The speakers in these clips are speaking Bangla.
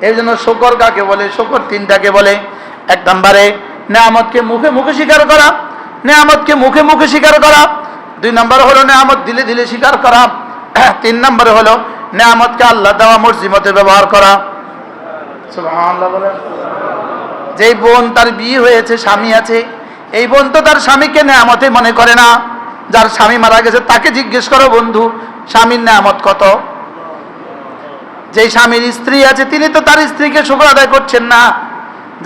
এই জন্য শকর কাকে বলে? শকর তিনটাকে বলে। এক নম্বরে নেয়ামতকে মুখে মুখে স্বীকার করা। নেয়ামতকে মুখে মুখে স্বীকার করা। দুই নম্বর হলো নেয়ামত দিলে দিলে স্বীকার করা। তিন নম্বরে হলো নেয়ামতকে আল্লাহ দেওয়া মর্জিমতে ব্যবহার করা। যেই বোন তার বিয়ে হয়েছে স্বামী আছে এই বোন তো তার স্বামীকে নেয়ামতে মনে করে না। যার স্বামী মারা গেছে তাকে জিজ্ঞেস করো বন্ধু স্বামীর নেয়ামত কত? যেই স্বামীর স্ত্রী আছে, তিনি তো তার স্ত্রীকে শুক্র আদায় করছেন না।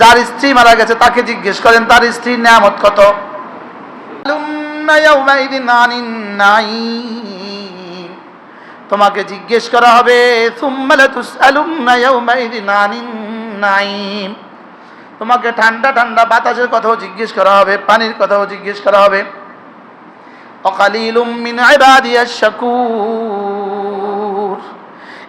যার স্ত্রী মারা গেছে, তাকে জিজ্ঞেস করেন, তার স্ত্রীর নেয়ামত কত? তোমাকে জিজ্ঞেস করা হবে তোমাকে ঠান্ডা ঠান্ডা বাতাসের কথাও জিজ্ঞেস করা হবে, পানির কথাও জিজ্ঞেস করা হবে। অকালিলুম মিন ইবাদিয়াশ শাকুর।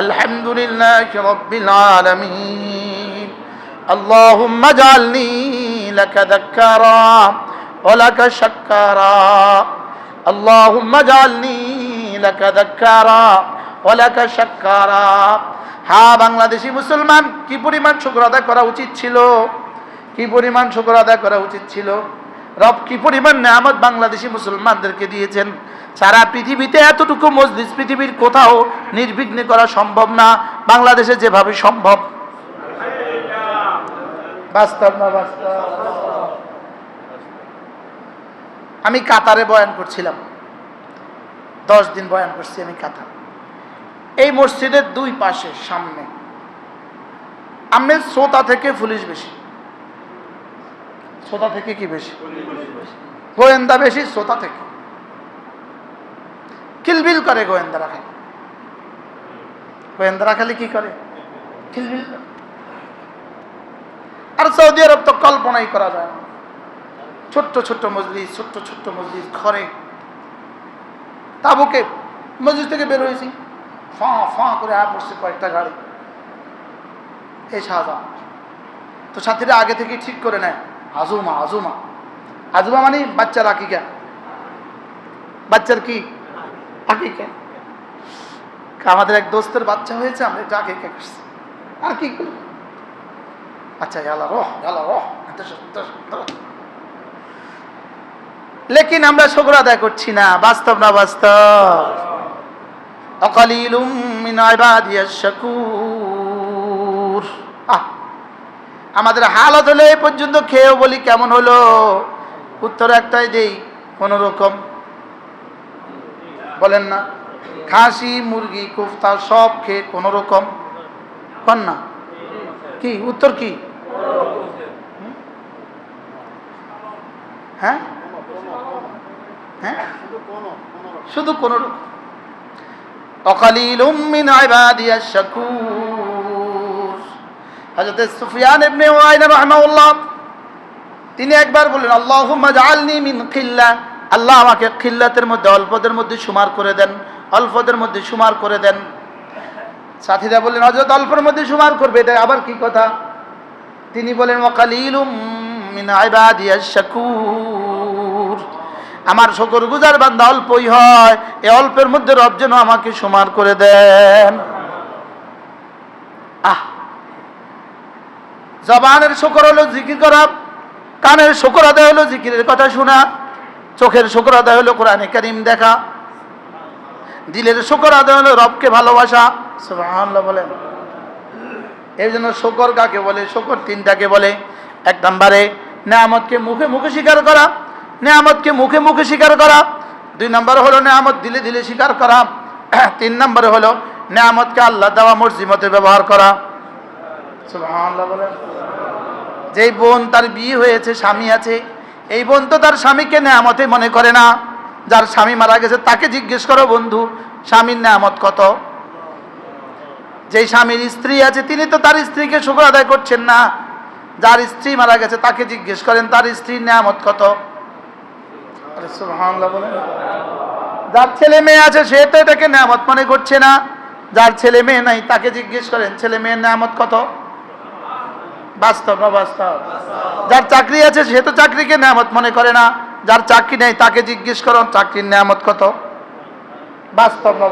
আলহামদুলিল্লাহ রব্বিল আলামিন اللهم اجعلني لك ذكارا ولك شكارا اللهم اجعلني لك ذكارا ولك شكارا হ্যাঁ বাংলাদেশি মুসলমান কি পরিমাণ শুক্র আদায় করা উচিত ছিল কি পরিমাণ শুক্র আদায় করা উচিত ছিল রব কি পরিমাণ নেয়ামত বাংলাদেশি মুসলমানদেরকে দিয়েছেন? সারা পৃথিবীতে এতটুকু মসজিদ পৃথিবীর কোথাও নির্বিঘ্নে করা সম্ভব না। বাংলাদেশে যেভাবে সম্ভব। বাস্তব আমি কাতারে বয়ান করছিলাম। দশ দিন বয়ান করছি আমি কাতার। এই মসজিদের দুই পাশে, সামনে। আমের শ্রোতা থেকে পুলিশ বেশি। শ্রোতা থেকে কি বেশি? গোয়েন্দা বেশি শ্রোতা থেকে। কিলবিল করে গোয়েন্দারা খালি। গোয়েন্দারা খালি কি করে? কিলবিল আর সৌদি আরব তো কল্পনাই করা যায় না। ছোট্ট ছোট্ট মজলিস, ছোট্ট ছোট্ট মজলিস, ঘরে। তাবুকে মসজিদ থেকে বের হয়েছি। ফাঁ ফাঁ করে আয়া পড়ছে কয়েকটা গাড়ি। এই শাহজাহান। তো সাথীরা আগে থেকে ঠিক করে নেয়। আজুমা আজুমা। আজুমা মানে বাচ্চার আকিকা। বাচ্চার কি? আকিকা। আমাদের এক দোস্তের বাচ্চা হয়েছে, আমরা একটু আকিকা করছি। আর কি করি আচ্ছা ইয়ালা রহ ইয়ালা রহ। লেকিন আমরা শুক্র আদায় করছি না, বাস্তব না বাস্তব? আমাদের হালত হলে এই পর্যন্ত খেয়েও বলি কেমন হলো? উত্তর একটাই দেই, কোন রকম। বলেন না, খাসি, মুরগি, কোফতা সব খেয়ে কোন রকম কন না। কি, উত্তর কি? হ্যাঁ? হ্যাঁ? শুধু কোন রকম। অকালিলুম মিন ইবাদিয়াশ শাকুর হযরত সুফিয়ান ইবনে ওয়াইনা তিনি একবার বললেন, আল্লাহুম্মা জাআলনি মিন খিল্লা। আল্লাহ আমাকে খিল্লাতের মধ্যে, অল্পদের মধ্যে সুমার করে দেন, অল্পদের মধ্যে সুমার করে দেন। সাথীরা বললেন, হযরত অল্পের মধ্যে সুমার করবে, এটা আবার কি কথা? তিনি বলেন শাকুর। আমার শকর গুজার বান্দা অল্পই হয়, এ অল্পের মধ্যে রব যেন আমাকে সুমার করে দেন। আহ! জবানের শকর হলো জিকির করা কানের শকর আদায় হলো, জিকিরের কথা শোনা, চোখের শকর আদায় হলো, কোরআনে কারিম দেখা। দিলের শকর আদায় হলো, রবকে ভালোবাসা বলেন। এই জন্য শকর কাকে বলে? শকর তিনটাকে বলে। এক নম্বরে, নেয়ামতকে মুখে মুখে স্বীকার করা, নেয়ামতকে মুখে মুখে স্বীকার করা। দুই নম্বর হলো, নেয়ামত দিলে দিলে স্বীকার করা। তিন নম্বরে হলো, নেয়ামতকে আল্লাহ দেওয়া মর্জিমতে ব্যবহার করা। বলেন। যেই বোন তার বিয়ে হয়েছে স্বামী আছে এই বোন তো তার স্বামীকে নেয়ামতে মনে করে না। যার স্বামী মারা গেছে তাকে জিজ্ঞেস করো বন্ধু স্বামীর নেয়ামত কত? যেই স্বামীর স্ত্রী আছে তিনি তো তার স্ত্রীকে শুক্র আদায় করছেন না। যার স্ত্রী মারা গেছে তাকে জিজ্ঞেস করেন তার স্ত্রীর নিয়ামত কত? যার ছেলে মেয়ে আছে সে তো এটাকে নিয়ামত মনে করছে না। যার ছেলে মেয়ে নাই তাকে জিজ্ঞেস করেন ছেলে মেয়ের নিয়ামত কত? বাস্তব না যার চাকরি আছে, সে তো চাকরিকে নিয়ামত মনে করে না। যার চাকরি নেই, তাকে জিজ্ঞেস করো, চাকরির নিয়ামত কত? বাস্তব না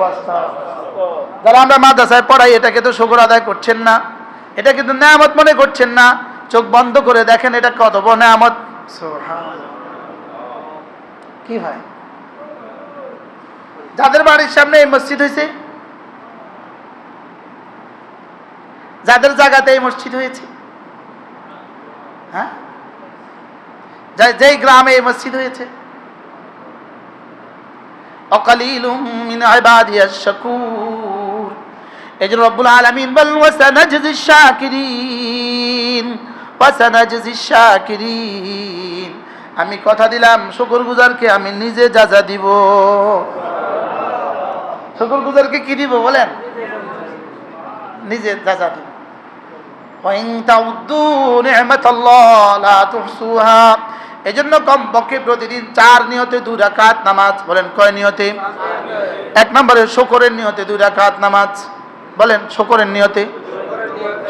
যারা আমরা মাদ্রাসায় পড়াই, এটাকে তো শুকর আদায় করছেন না। এটা কিন্তু নেয়ামত মনে করছেন না। চোখ বন্ধ করে দেখেন, এটা কত বড় নেয়ামত। কি ভাই যাদের বাড়ির সামনে এই মসজিদ হয়েছে, যাদের জায়গাতে এই মসজিদ হয়েছে হ্যাঁ? যা- যেই গ্রামে এই মসজিদ হয়েছে। শাকুর আমি কথা দিলাম শুকরগুজারকে আমি নিজে যাজা দিব। শুকরগুজারকে কি দিব বলেন? নিজে যা যা দিব। এজন্য কমপক্ষে প্রতিদিন চার নিয়তে দুই রাকাত নামাজ বলেন। কয় নিয়তে? এক নম্বরে শকরের নিয়তে দুই রাকাত নামাজ। বলেন, শকরের নিয়তে?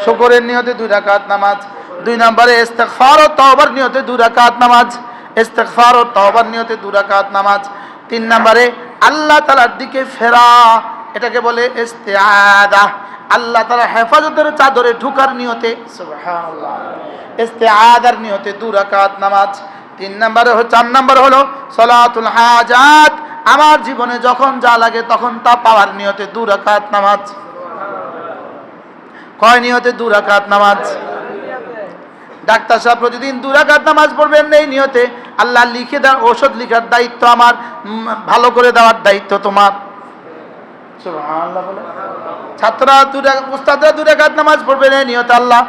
শকরের নিয়তে দুই রাকাত নামাজ। দুই নম্বরে ইস্তেগফার ও তওবার নিয়তে দুই রাকাত নামাজ। ইস্তেগফার ও তওবার নিয়তে দুই রাকাত নামাজ। তিন নম্বরে আল্লাহ তাআলার দিকে ফেরা, এটাকে বলে ইস্তেআদা। আল্লাহ তারা হেফাজতের চাদরে ঢুকার নিয়তে ইস্তেআদার নিয়তে দুই রাকাত নামাজ। তিন নম্বরে চার নম্বর হলো সলাতুল হাজাত। আমার জীবনে যখন যা লাগে তখন তা পাওয়ার নিয়তে দু রাকাত নামাজ। কয় নিয়তে দু রাকাত নামাজ? ডাক্তার সাহেব প্রতিদিন দু রাকাত নামাজ পড়বেন এই নিয়তে। আল্লাহ লিখে দেওয়ার ঔষধ লিখার দায়িত্ব আমার ভালো করে দেওয়ার দায়িত্ব তোমার। ছাত্ররা উস্তাদরা নামাজ পড়বেন এই নিয়তে আল্লাহ।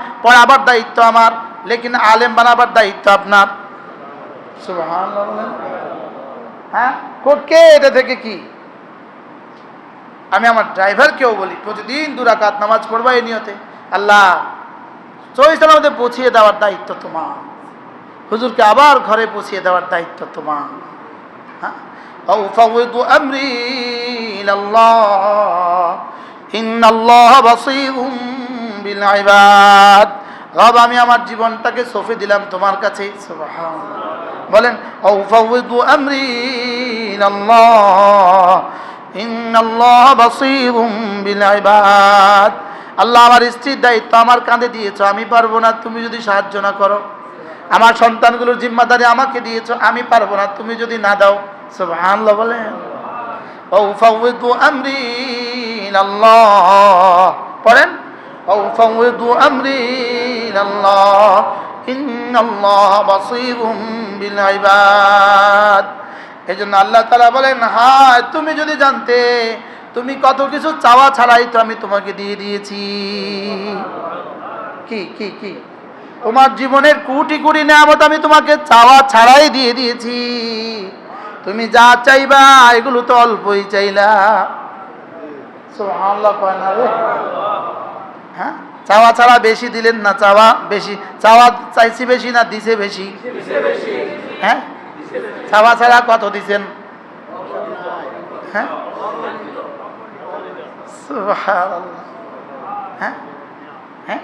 দায়িত্ব আমার, লেকিন আলেম বানাবার দায়িত্ব আপনার। হ্যাঁ? কে? এটা থেকে কি? আমি আমার ড্রাইভারকেও বলি, প্রতিদিন দুরাকাত নামাজ পড়বা এই নিয়তে আল্লাহ চল্লিশ আমাদের পৌঁছিয়ে দেওয়ার দায়িত্ব তোমার। হুজুরকে আবার ঘরে পৌঁছিয়ে দেওয়ার দায়িত্ব তোমার। হ্যাঁ? রব, আমি আমার জীবনটাকে সফে দিলাম তোমার কাছে। বলেন আমরি আল্লাহ আমার স্ত্রীর দায়িত্ব আমার কাঁধে দিয়েছ, আমি পারব না, তুমি যদি সাহায্য না করো। আমার সন্তানগুলোর জিম্মাদারি আমাকে দিয়েছ, আমি পারব না, তুমি যদি না দাও। সব আল্লাহ বলেন আমরি পড়েন? বলেন তুমি যদি জানতে, তুমি কত কিছু চাওয়া ছাড়াই তো আমি তোমাকে দিয়ে দিয়েছি। কি কি কি? তোমার জীবনের কুটি কুটি নেয়ামত আমি তোমাকে চাওয়া ছাড়াই দিয়ে দিয়েছি। তুমি যা চাইবা, এগুলো তো অল্পই চাইলা। সুবহানাল্লাহ কয় না রে? হ্যাঁ? চাওয়া ছাড়া বেশি দিলেন না, চাওয়া বেশি। চাওয়া চাইছি বেশি না দিছে বেশি? হ্যাঁ? চাওয়া ছাড়া কত দিছেন? হ্যাঁ? হ্যাঁ? হ্যাঁ?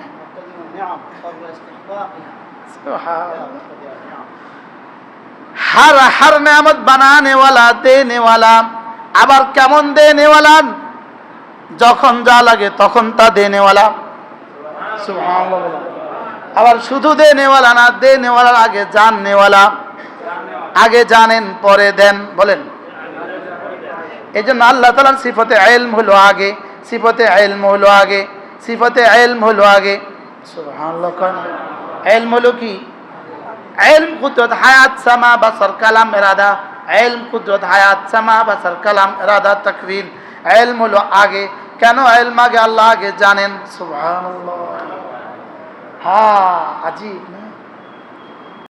হার হার নেমত বানানেওয়ালা দে নেওয়ালা আবার কেমন দে নেওয়ালা যখন যা লাগে তখন তা দে নেওয়ালা আবার শুধু দে নেওয়ালা না দে নেওয়ালার আগে জান নেওয়ালা। আগে জানেন, পরে দেন, বলেন। এই জন্য আল্লাহ তালার সিফতে আইলম হলো আগে, সিফতে আইলম হলো আগে, সিফতে আইলম হলো আগে। আইলম হলো কি? আইলম কুদরত হায়াত, সামা, বাসার কালাম, এরাদা। আইলম কুদরত হায়াত, সামা, বাসার কালাম, এরাদা তকরির আইলম হলো আগে কেন আইল মাগে আল্লাহ আগে জানেন? হা হ্যাঁ, আজিব না?